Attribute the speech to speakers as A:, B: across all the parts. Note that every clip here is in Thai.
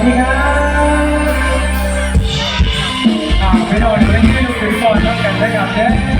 A: วัสดีครับอ่าไปนอนอยู่ดูอยู่ที่ต้องกันได้กับเด้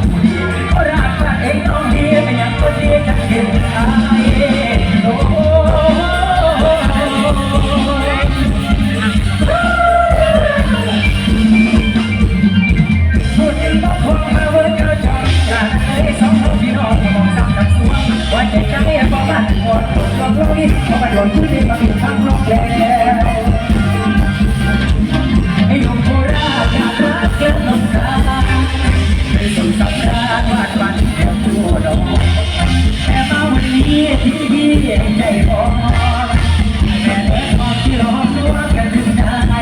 A: นี้เขไปหล่นพื้นดินมาอยู่ข้างนอกแล้วไอ้หนุ่มโคราชอยากรักเกินลมตาไม่สมสังสำราญวาดวันแค่ตัวดอกแต่มาวันนี้ที่พี่ใจอ่อนแต่เด็กอกที่ร้องรัวกันได้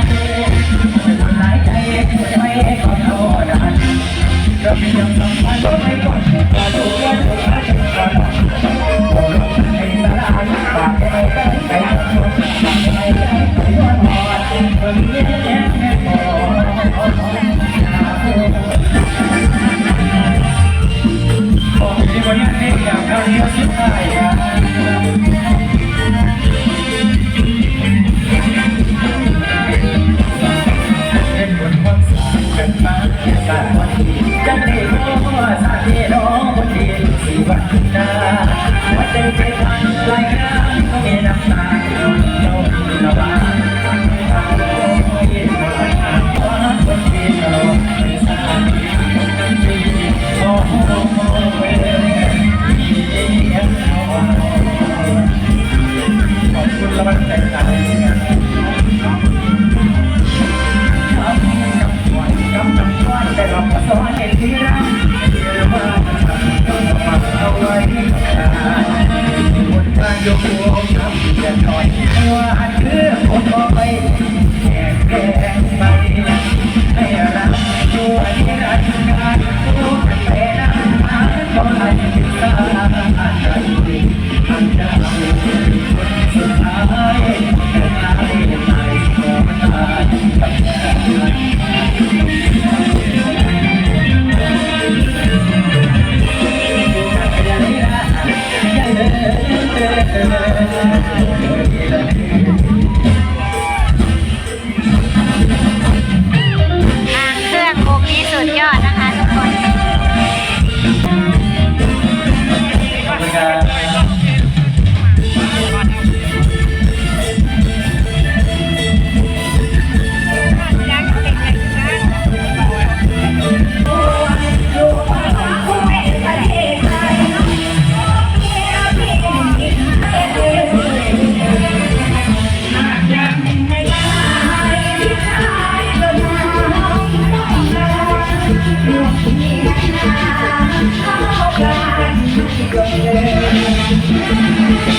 A: คนหลายใจช่ไม่ก่อนเขาดันเราเป็นยังสัมพันธ์ไม่ก่อนมาดูแลเธอมาจนกว Thank you. Yeah.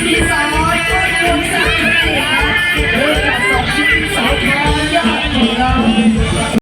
A: พี่สาวคนแรกที่รักเอ้ยรักที่
B: สุดที่
A: รักอย่าไปล้อ